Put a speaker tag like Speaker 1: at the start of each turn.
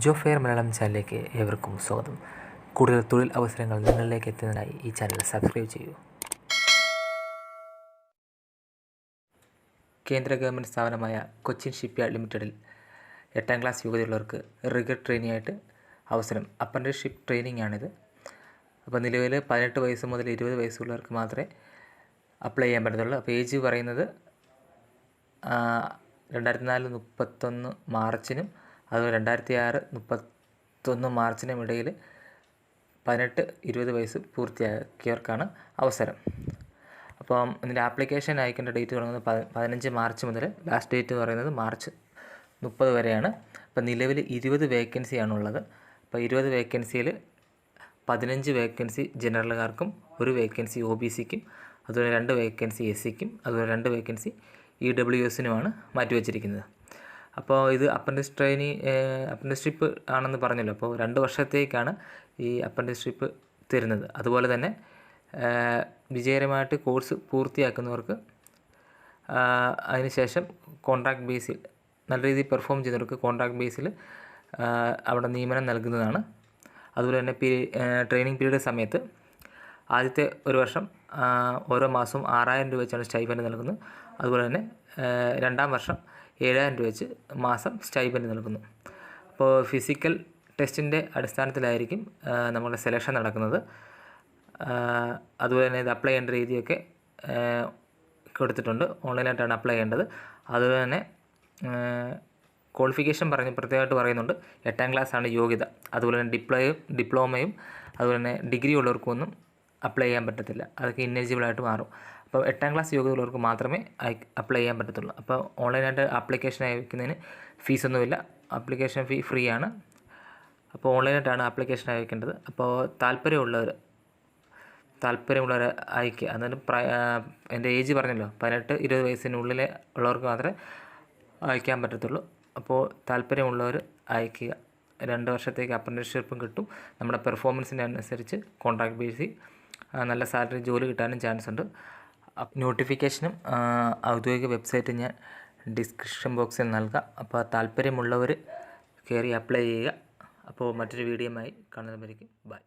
Speaker 1: ജോ fair Malayalam ചാനലിലേക്ക് ഏവർക്കും സ്വാഗതം. കൂടുതൽ തൊഴിൽ അവസരങ്ങൾ നിങ്ങളിലേക്ക് എത്തുന്നതിനായി ഈ ചാനൽ സബ്സ്ക്രൈബ് ചെയ്യൂ. കേന്ദ്ര ഗവൺമെന്റ് സ്ഥാപനമായ കൊച്ചിൻ ഷിപ്പ്യാർഡ് ലിമിറ്റഡിൽ എട്ടാം ക്ലാസ് യോഗ്യതയുള്ളവർക്ക് റിഗർ ട്രെയിനിങ് ആയിട്ട് അവസരം അപ്രന്റീസ്ഷിപ്പ് ട്രെയിനിങ് ആണിത് അപ്പോൾ നിലവിൽ പതിനെട്ട് വയസ്സ് മുതൽ ഇരുപത് വയസ്സുള്ളവർക്ക് മാത്രമേ അപ്ലൈ ചെയ്യാൻ പറ്റത്തുള്ളൂ. അപ്പോൾ ഏജ് പറയുന്നത് രണ്ടായിരത്തി നാല് മുപ്പത്തൊന്ന് മാർച്ചിനും അതുപോലെ രണ്ടായിരത്തി ആറ് മുപ്പത്തൊന്ന് മാർച്ചിനും ഇടയിൽ പതിനെട്ട് ഇരുപത് വയസ്സ് പൂർത്തിയാക്കിയവർക്കാണ് അവസരം. അപ്പം ഇതിന്റെ ആപ്ലിക്കേഷൻ അയക്കേണ്ട ഡേറ്റ് തുടങ്ങുന്നത് പതിനഞ്ച് മാർച്ച് മുതൽ ലാസ്റ്റ് ഡേറ്റ് പറയുന്നത് മാർച്ച് മുപ്പത് വരെയാണ്. അപ്പം നിലവിൽ ഇരുപത് വേക്കൻസിയാണുള്ളത്. അപ്പോൾ ഇരുപത് വേക്കൻസിയിൽ പതിനഞ്ച് വേക്കൻസി ജനറലുകാർക്കും ഒരു വേക്കൻസി ഒ ബി സിക്കും അതുപോലെ രണ്ട് വേക്കൻസി എസ് സിക്കും അതുപോലെ രണ്ട് വേക്കൻസി ഇ ഡബ്ല്യു എസിനുമാണ് മാറ്റിവെച്ചിരിക്കുന്നത്. അപ്പോൾ ഇത് അപ്രന്റിസ് ട്രെയിനി അപ്രന്റിസ്ഷിപ്പ് ആണെന്ന് പറഞ്ഞല്ലോ. അപ്പോൾ രണ്ട് വർഷത്തേക്കാണ് ഈ അപ്രന്റിസ്ഷിപ്പ് തരുന്നത്. അതുപോലെ തന്നെ വിജയകരമായിട്ട് കോഴ്സ് പൂർത്തിയാക്കുന്നവർക്ക് അതിനുശേഷം കോൺട്രാക്ട് ബേസിൽ നല്ല രീതിയിൽ പെർഫോം ചെയ്യുന്നവർക്ക് കോൺട്രാക്ട് ബേസിൽ അവിടെ നിയമനം നൽകുന്നതാണ്. അതുപോലെ തന്നെ പീ ട്രെയിനിങ് പീരീഡ് സമയത്ത് ആദ്യത്തെ ഒരു വർഷം ഓരോ മാസവും ആറായിരം രൂപ വെച്ചാണ് സ്റ്റൈപ്പൻഡ് നൽകുന്നത്. അതുപോലെ തന്നെ രണ്ടാം വർഷം ഏഴായിരം രൂപ വെച്ച് മാസം സ്റ്റൈപ്പൻഡ് നൽകുന്നു. അപ്പോൾ ഫിസിക്കൽ ടെസ്റ്റിന്റെ അടിസ്ഥാനത്തിലായിരിക്കും നമ്മുടെ സെലക്ഷൻ നടക്കുന്നത്. അതുപോലെ തന്നെ ഇത് അപ്ലൈ ചെയ്യേണ്ട രീതിയൊക്കെ കൊടുത്തിട്ടുണ്ട്. ഓൺലൈനായിട്ടാണ് അപ്ലൈ ചെയ്യേണ്ടത്. അതുപോലെ തന്നെ ക്വാളിഫിക്കേഷൻ പറഞ്ഞ് പ്രത്യേകമായിട്ട് പറയുന്നുണ്ട്. എട്ടാം ക്ലാസ്സാണ് യോഗ്യത. അതുപോലെ തന്നെ ഡിപ്ലോയും ഡിപ്ലോമയും അതുപോലെ തന്നെ ഡിഗ്രി ഉള്ളവർക്കൊന്നും അപ്ലൈ ചെയ്യാൻ പറ്റത്തില്ല. അതൊക്കെ ഇന്നെലിജിബിളായിട്ട് മാറും. അപ്പോൾ എട്ടാം ക്ലാസ് യോഗ്യത ഉള്ളവർക്ക് മാത്രമേ അപ്ലൈ ചെയ്യാൻ പറ്റത്തുള്ളൂ. അപ്പോൾ ഓൺലൈനായിട്ട് ആപ്ലിക്കേഷൻ അയക്കുന്നതിന് ഫീസൊന്നുമില്ല ആപ്ലിക്കേഷൻ ഫീ ഫ്രീ ആണ്. അപ്പോൾ ഓൺലൈനായിട്ടാണ് ആപ്ലിക്കേഷൻ അയക്കേണ്ടത്. അപ്പോൾ താല്പര്യമുള്ളവർ താല്പര്യമുള്ളവർ അയക്കുക അതായത് എന്റെ ഏജ് പറഞ്ഞല്ലോ. പതിനെട്ട് ഇരുപത് വയസ്സിനുള്ളിൽ ഉള്ളവർക്ക് മാത്രമേ അയക്കാൻ പറ്റത്തുള്ളൂ. അപ്പോൾ താല്പര്യമുള്ളവർ അയക്കുക രണ്ട് വർഷത്തേക്ക് അപ്രന്റീസ്ഷിപ്പും കിട്ടും. നമ്മുടെ പെർഫോമൻസിന്റെ അനുസരിച്ച് കോൺട്രാക്ട് ബേസിൽ നല്ല സാലറി ജോലി കിട്ടാനും ചാൻസ് ഉണ്ട്. നോട്ടിഫിക്കേഷനും ഔദ്യോഗിക വെബ്സൈറ്റ് ഞാൻ ഡിസ്ക്രിപ്ഷൻ ബോക്സിൽ നൽകാം. അപ്പോൾ താല്പര്യമുള്ളവർ കയറി അപ്ലൈ ചെയ്യുക. അപ്പോൾ മറ്റൊരു വീഡിയോയുമായി കാണുന്നവരേക്കും. ബൈ